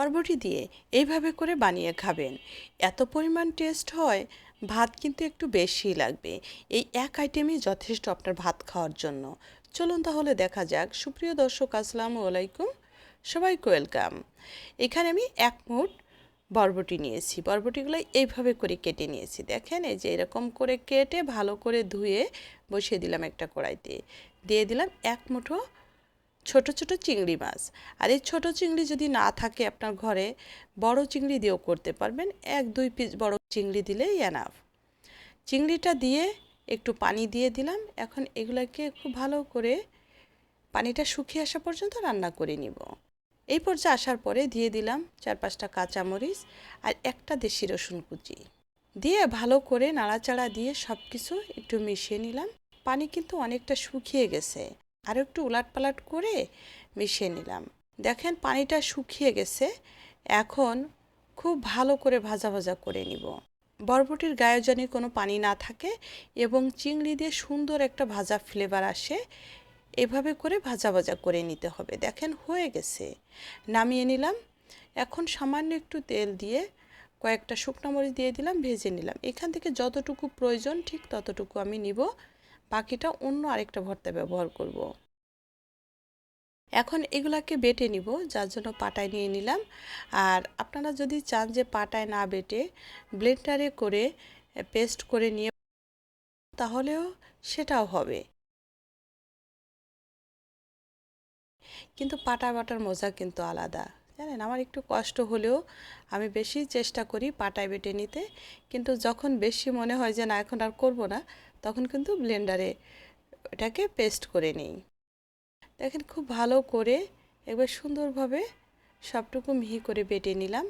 বরবটি দিয়ে এইভাবে করে বানিয়ে খাবেন। এত পরিমাণ টেস্ট হয়, ভাত কিন্তু একটু বেশিই লাগবে। এই এক আইটেমই যথেষ্ট আপনার ভাত খাওয়ার জন্য। চলুন তাহলে দেখা যাক। সুপ্রিয় দর্শক, আসসালামু আলাইকুম। সবাইকে ওয়েলকাম। এখানে আমি এক মুঠ বরবটি নিয়েছি। বরবটিগুলো এইভাবে করে কেটে নিয়েছি। দেখেন, এই যে এরকম করে কেটে ভালো করে ধুয়ে বসিয়ে দিলাম একটা কড়াইতে। দিয়ে দিলাম এক মুঠো ছোট ছোট চিংড়ি মাছ। আর এই ছোট চিংড়ি যদি না থাকে আপনার ঘরে, বড় চিংড়ি দিয়েও করতে পারবেন। এক, দুই পিস বড় চিংড়ি দিলেই এনাফ চিংড়িটা দিয়ে একটু পানি দিয়ে দিলাম। এখন এগুলোকে খুব ভালো করে পানিটা শুকিয়ে আসা পর্যন্ত রান্না করে নিব। এই পর্যায়ে আসার পরে দিয়ে দিলাম চার, পাঁচটা কাঁচামরিচ আর একটা দেশি রসুন কুচি। দিয়ে ভালো করে নাড়াচাড়া দিয়ে সব কিছু একটু মিশিয়ে নিলাম। পানি কিন্তু অনেকটা শুকিয়ে গেছে। আর একটু উলাট পালাট করে মিশিয়ে নিলাম। দেখেন পানিটা শুকিয়ে গেছে। এখন খুব ভালো করে ভাজা ভাজা করে নিব। বরবটির গায়ে কোনো পানি না থাকে এবং চিংড়ি দিয়ে সুন্দর একটা ভাজা ফ্লেভার আসে, এভাবে করে ভাজা ভাজা করে নিতে হবে। দেখেন হয়ে গেছে। নামিয়ে নিলাম। এখন সামান্য একটু তেল দিয়ে কয়েকটা শুকনো মরিচ দিয়ে দিলাম, ভেজে নিলাম। এখান থেকে যতটুকু প্রয়োজন ঠিক ততটুকু আমি নিব। বাকিটা অন্য আরেকটা ভর্তা ব্যবহার করব। এখন এগুলাকে বেটে নিব, যার জন্য পাটায় নিয়ে নিলাম। আর আপনারা যদি চান যে পাটায় না বেটে ব্লেন্ডারে করে পেস্ট করে নিয়ে তাহলেও সেটাও হবে। কিন্তু পাটা বাটার মজা কিন্তু আলাদা। জানেন, আমার একটু কষ্ট হলেও আমি বেশি চেষ্টা করি পাটায় বেটে নিতে। কিন্তু যখন বেশি মনে হয় যে না, এখন আর করব না তখন কিন্তু ব্লেন্ডারে এটাকে পেস্ট করে নিই। দেখেন খুব ভালো করে একবার সুন্দরভাবে সবটুকু মিহি করে বেটে নিলাম।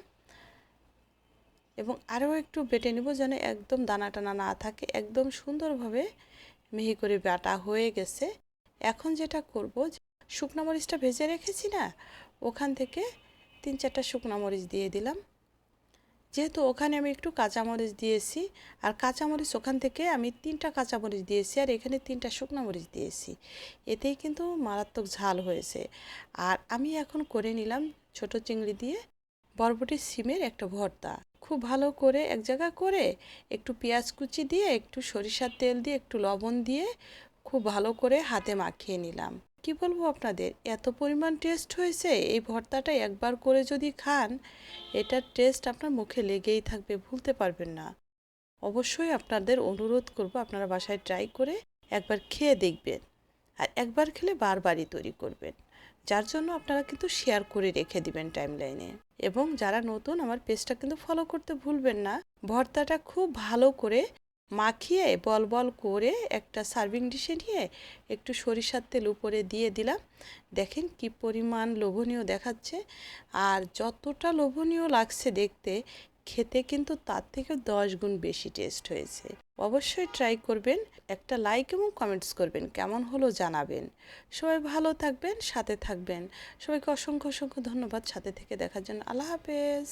এবং আরও একটু বেটে নিব যেন একদম দানা টানা না থাকে, একদম সুন্দরভাবে মিহি করে বাটা হয়ে গেছে। এখন যেটা করব, শুকনো মরিচটা ভেজে রেখেছি না, ওখান থেকে তিন চারটা শুকনো মরিচ দিয়ে দিলাম। যেহেতু ওখানে আমি একটু কাঁচামরিচ দিয়েছি, আর কাঁচামরিচ ওখান থেকে আমি তিনটা কাঁচামরিচ দিয়েছি, আর এখানে তিনটা শুকনো মরিচ দিয়েছি। এতেই কিন্তু মারাত্মক ঝাল হয়েছে। আর আমি এখন করে নিলাম ছোট চিংড়ি দিয়ে বরবটি সিমের একটা ভর্তা। খুব ভালো করে এক জায়গা করে একটু পেঁয়াজ কুচি দিয়ে, একটু সরিষার তেল দিয়ে, একটু লবণ দিয়ে খুব ভালো করে হাতে মাখিয়ে নিলাম। কি বলব আপনাদের? এত পরিমাণ টেস্ট হয়েছে, এই ভর্তাটা একবার করে যদি খান, এটার টেস্ট আপনার মুখে লেগেই থাকবে, ভুলতে পারবেন না। অবশ্যই আপনাদের অনুরোধ করব, আপনারা বাসায় ট্রাই করে একবার খেয়ে দেখবেন আর একবার খেলে বারবারই তৈরি করবেন। যার জন্য আপনারা কিন্তু শেয়ার করে রেখে দিবেন টাইম লাইনে এবং যারা নতুন, আমার পেজটা কিন্তু ফলো করতে ভুলবেন না। ভর্তাটা খুব ভালো করে মাখিয়ে বল বল করে একটা সার্ভিং ডিশে নিয়ে একটু সরিষার তেল উপরে দিয়ে দিলাম। দেখেন কি পরিমাণ লোভনীয় দেখাচ্ছে। আর যতটা লোভনীয় লাগছে দেখতে, খেতে কিন্তু তার থেকে দশ গুণ বেশি টেস্ট হয়েছে। অবশ্যই ট্রাই করবেন, একটা লাইক এবং কমেন্টস করবেন, কেমন হলো জানাবেন। সবাই ভালো থাকবেন, সাথে থাকবেন। সবাইকে অসংখ্য অসংখ্য ধন্যবাদ। সাথে থেকে দেখার জন্য আল্লাহ হাফেজ।